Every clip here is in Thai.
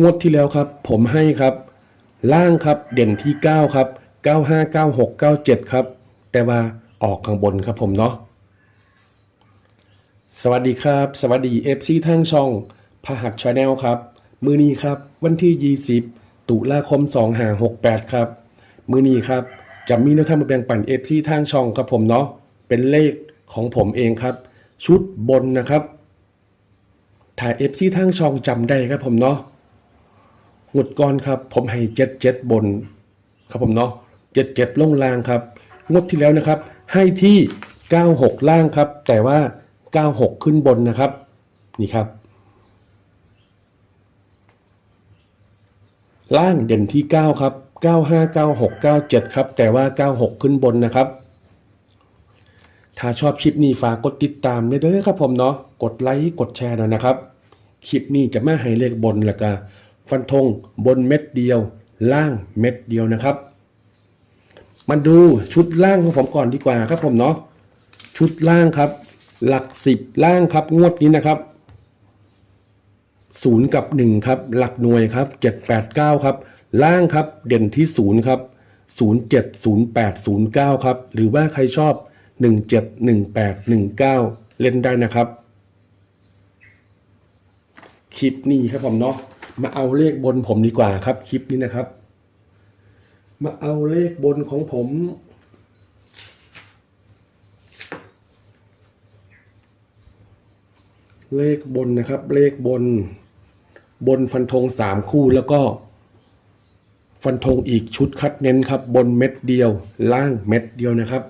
งวดที่แล้วครับ ผมให้ครับ ล่างครับเด่นที่ 9 ครับ 95 96 97 ครับ แต่ว่าออกข้างบนครับผมเนาะสวัสดีครับ สวัสดี FC ทางช่องพหักชาแนลครับ มือนี้ครับ วันที่ 20 ตุลาคม 2568 ครับ มือนี้ครับ จะมีแนวทามาแบ่งปัน FC ทางช่องครับผมเนาะเป็นเลขของผมเองครับ ชุดบนนะครับถ่าย FC ทางช่องจำได้ครับผมเนาะ งวดก่อนครับ ผมให้เจ็ดเจ็ดบน ครับผมเนาะเจ็ดเจ็ดล่งล่างครับ งวดที่แล้วนะครับ ให้ที่ 96 ล่างครับ แต่ว่า 96 ขึ้นบนนะครับ นี่ครับ ล่างเด่นที่ 9 ครับ 95 96 97 ครับ แต่ว่า 96 ขึ้นบนนะครับ ถ้าชอบคลิปนี้ฝากกดติดตามด้วยเด้อครับผมเนาะกดไลค์กดแชร์หน่อยนะครับคลิปนี้จะมาให้เลขบนแล้วก็ ฟันธงบนเม็ดเดียว ล่างเม็ดเดียวนะครับ มาดูชุดล่างของผมก่อนดีกว่าครับผมเนาะชุดล่างครับ หลักสิบล่างครับงวดนี้นะครับศูนย์กับหนึ่งครับ หลักหน่วยครับเจ็ดแปดเก้าครับ ล่างครับเด่นที่ศูนย์ครับศูนย์เจ็ดศูนย์แปดศูนย์เก้าครับ หรือว่าใครชอบหนึ่งเจ็ดหนึ่งแปดหนึ่งเก้าเล่นได้นะครับ คลิปนี้ครับผมเนาะ มาเอาเลขบนผมดีกว่าครับ คลิปนี้นะครับ มาเอาเลขบนของผม เลขบนนะครับ เลขบน บนฟันธงสามคู่แล้วก็ ฟันธงอีกชุดคัดเน้นครับ บนเม็ดเดียว ล่างเม็ดเดียวนะครับ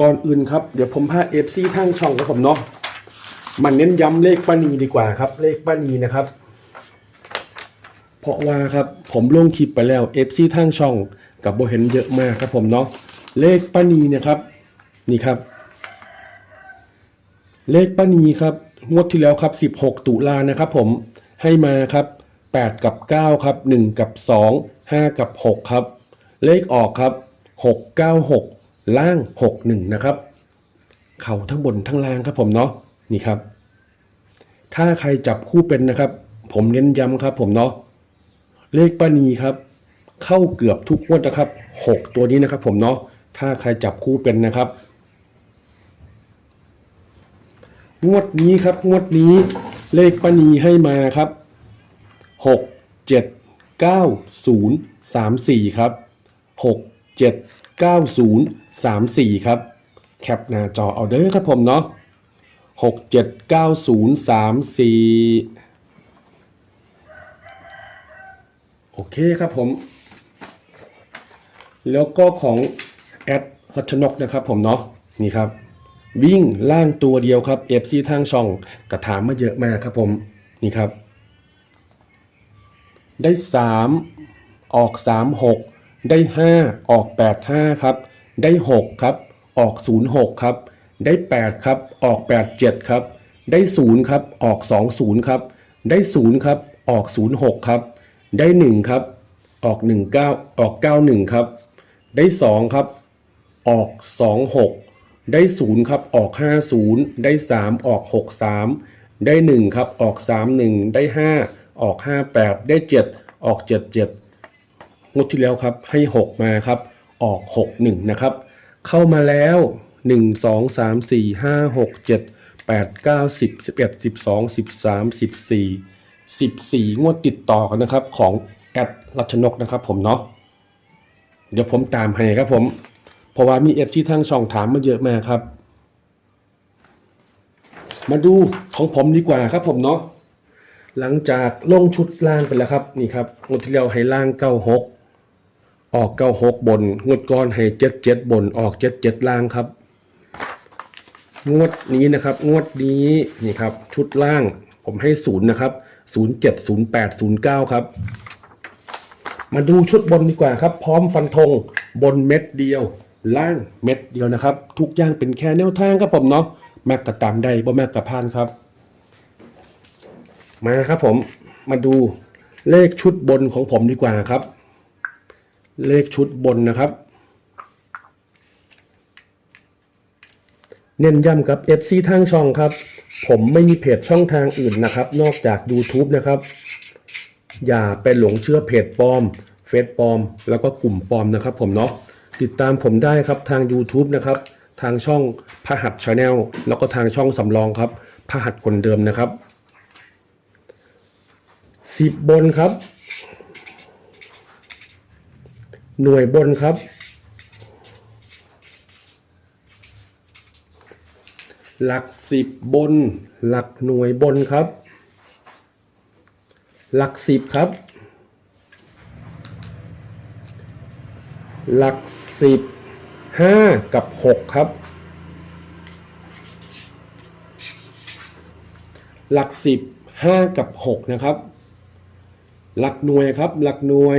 ก่อนอื่นครับ เดี๋ยวผมพาเอฟซีทางช่องครับผมเนาะ มันเน้นย้ำเลขป้านีดีกว่าครับ เลขป้านีนะครับ เพราะว่าครับผมลงคลิปไปแล้วเอฟซีทางช่องกับโบเห็นเยอะมากครับผมเนาะเลขป้านีเนี่ยครับนี่ครับ เลขป้านีครับงวดที่แล้วครับ 16 ตุลานะครับ ผมให้มาครับ 8 กับ 9 ครับ 1 กับ 2 5 กับ 6 ครับ เลขออกครับ 696 ล่าง 61 นะครับ เข่าทั้งบนทั้งล่างครับผมเนาะ นี่ครับ ถ้าใครจับคู่เป็นนะครับ ผมเน้นย้ำครับ ผมเนาะเลขป้านีครับ เข้าเกือบทุกงวดนะครับหกตัวนี้นะครับ ผมเนาะถ้าใครจับคู่เป็นนะครับงวดนี้ครับงวดนี้เลขป้านีให้มาครับหกเจ็ดเก้าศูนย์สามสี่ครับหกเจ็ดเก้าศูนย์สามสี่ครับ แคปหน้าจอเอาเด้อครับผมเนาะ หกเจ็ดเก้าศูนย์สามสี่โอเคครับผม แล้วก็ของแอดฮัชนกนะครับผมเนาะนี่ครับ วิ่งล่างตัวเดียวครับ FC ทางช่องกระถามมาเยอะมากครับผม นี่ครับ ได้ 3 ออก 3 6 ได้ 5 ออก 8 5 ครับ ได้ 6 ครับ ออก 0 6 ครับ ได้ 8 ครับ ออก 8 7 ครับ ได้ 0 ครับ ออก 2 0 ครับ ได้ 0 ครับ ออก 0 6 ครับ ได้ 1 ครับ ออก 1 9 ออก 9 1 ครับ ได้ 2 ครับ ออก 2 6 ได้ 0 ครับ ออก 5 0 ได้ 3 ออก 6 3 ได้ 1 ครับ ออก 3 1 ได้ 5 ออก 5 8 ได้ 7 ออก 7 7งดที่แล้วครับ ให้ 6 มาครับ ออก 6 1 นะครับ เข้ามาแล้ว 1 2 3 4 5 6 7 8 9 10 11 12 13 14 14งวดติดต่อกันนะครับของแอดรัชนกนะครับผมเนาะเดี๋ยวผมตามให้ครับผม เพราะว่ามีเอฟที่ทางช่องถามมาเยอะมากครับ มาดูของผมดีกว่าครับผมเนาะหลังจากลงชุดล่างไปแล้วครับนี่ครับงวดที่แล้วให้ล่างเก้าหกออกเก้าหกบน งวดก่อนให้เจ็ดเจ็ดบนออกเจ็ดเจ็ดล่างครับ งวดนี้นะครับ งวดนี้นี่ครับ ชุดล่างผมให้ศูนย์นะครับศูนย์เจ็ดศูนย์แปดศูนย์เก้าครับ มาดูชุดบนดีกว่าครับ พร้อมฟันธงบนเม็ดเดียว ล่างเม็ดเดียวนะครับ ทุกอย่างเป็นแค่แนวทางครับผมเนาะแม็กกระตามได้บ่แม็กกระพานครับ มาครับผมมาดูเลขชุดบนของผมดีกว่าครับ เลขชุดบนนะครับ เน้นย้ำกับ FC ทางช่องครับ ผมไม่มีเพจช่องทางอื่นนะครับ นอกจาก YouTube นะครับ อย่าไปหลงเชื่อเพจปลอม เฟซปลอม แล้วก็กลุ่มปลอมนะครับ ผมเนาะติดตามผมได้ครับทาง YouTube นะครับ ทางช่องพหัสชาแนลแล้วก็ทางช่องสำรองครับพหัสคนเดิมนะครับสิบบนครับ หน่วยบนครับ หลักสิบบน หลักหน่วยบนครับ หลักสิบครับ หลักสิบห้ากับหกครับ หลักสิบห้ากับหกนะครับ หลักหน่วยครับ หลักหน่วย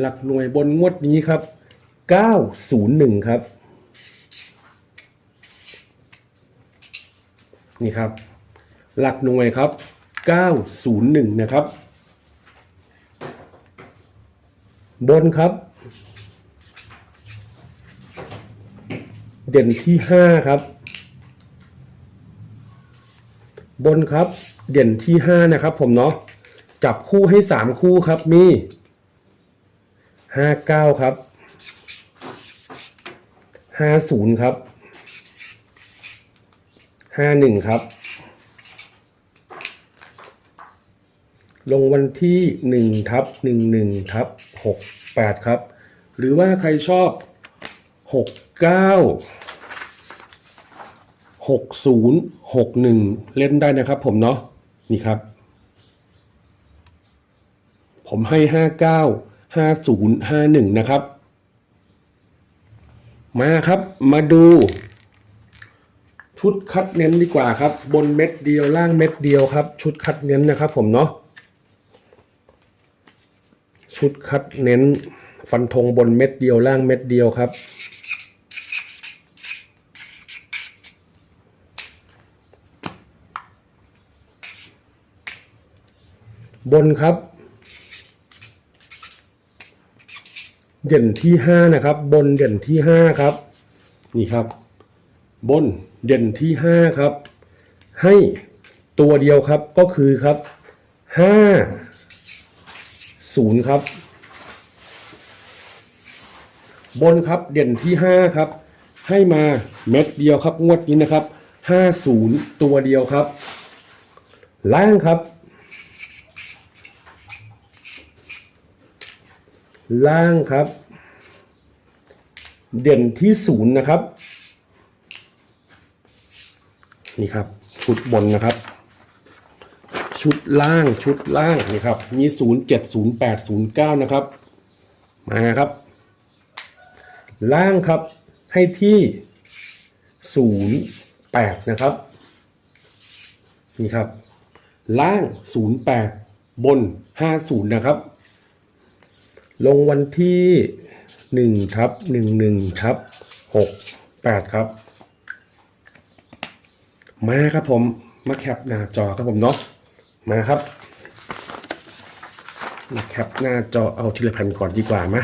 หลักหน่วยบนงวดนี้ครับ901ครับ นี่ครับ หลักหน่วยครับ 901 นะครับ บนครับ เด่นที่ 5 ครับ บนครับ เด่นที่ 5 นะครับ ผมเนาะจับคู่ให้ 3 คู่ครับมี 59 ครับ 50 ครับ ห้าหนึ่งครับ ลงวันที่หนึ่งทับหนึ่งหนึ่งทับหกแปดครับ หรือว่าใครชอบหกเก้าหกศูนย์หกหนึ่งเล่นได้นะครับผมเนาะนี่ครับ ผมให้ห้าเก้าห้าศูนย์ห้าหนึ่งนะครับ มาครับมาดู ชุดคัดเน้นดีกว่าครับ บนเม็ดเดียวล่างเม็ดเดียวครับ ชุดคัดเน้นนะครับผมเนาะชุดคัดเน้นฟันธงบนเม็ดเดียวล่างเม็ดเดียวครับ บนครับ เด่นที่ห้านะครับ บนเด่นที่ห้าครับ นี่ครับ บนเด่นที่ห้าครับ ให้ตัวเดียวครับก็คือครับห้าศูนย์ครับ บนครับเด่นที่ห้าครับ ให้มาเม็ดเดียวครับงวดนี้นะครับห้าศูนย์ตัวเดียวครับ ล่างครับ ล่างครับ เด่นที่ศูนย์นะครับ นี่ครับ ชุดบนนะครับ ชุดล่างชุดล่างนี่ครับมีศูนย์เจ็ดศูนย์แปดศูนย์เก้านะครับ มาครับ ล่างครับให้ที่ศูนย์แปดนะครับ นี่ครับ ล่างศูนย์แปดบนห้าศูนย์นะครับ ลงวันที่หนึ่งทับหนึ่งหนึ่งทับหกแปดครับ มาครับผมมาแคปหน้าจอครับผมเนาะมาครับมาแคปหน้าจอเอาทีละแผ่นก่อนดีกว่ามา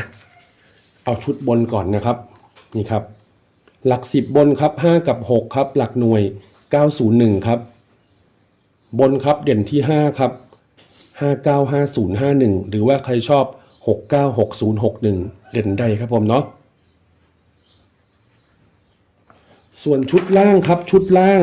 เอาชุดบนก่อนนะครับนี่ครับ หลักสิบบนครับห้ากับหกครับ หลักหน่วยเก้าศูนย์หนึ่งครับ บนครับเด่นที่ห้าครับห้าเก้าห้าศูนย์ห้าหนึ่งหรือว่าใครชอบหกเก้าหกศูนย์หกหนึ่งเล่นได้ครับผมเนาะส่วนชุดล่างครับชุดล่าง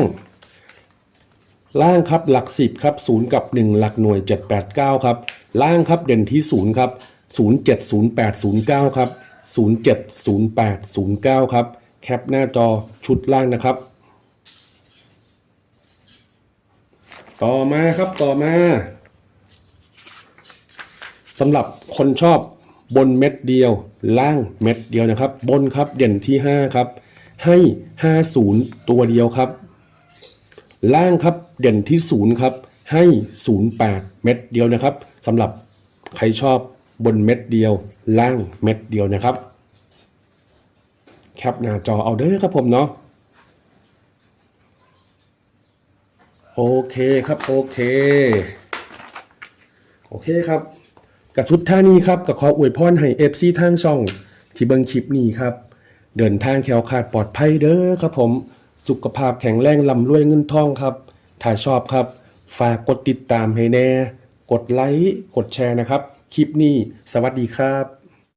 ล่างครับหลักสิบครับศูนย์กับหนึ่งหลักหน่วยเจ็ดแปดเก้าครับล่างครับเด่นที่ศูนย์ครับศูนย์เจ็ดศูนย์แปดศูนย์เก้าครับศูนย์เจ็ดศูนย์แปดศูนย์เก้าครับ แคปหน้าจอชุดล่างนะครับ ต่อมาครับต่อมาสำหรับคนชอบบนเม็ดเดียว ล่างเม็ดเดียวนะครับ บนครับเด่นที่ 5 ครับ ให้ 50 ตัวเดียวครับ ล่างครับเด่นที่0ครับให้ 08 เม็ดเดียวนะครับสำหรับใครชอบบนเม็ดเดียว ล่างเม็ดเดียวนะครับแคปหน้าจอเอาเด้อครับผมเนาะโอเคครับโอเค โอเคครับกับสุดท่านี้ครับกับขออวยพรให้เอฟซีทางช่อง ที่เบิงคลิปนี้ครับ เดินทางแคล้วคลาดปลอดภัยเด้อครับผม สุขภาพแข็งแรงลำรวยเงินทองครับ ถ้าชอบครับ ฝากกดติดตามให้แน่ กดไลค์ กดแชร์นะครับ คลิปนี้ สวัสดีครับ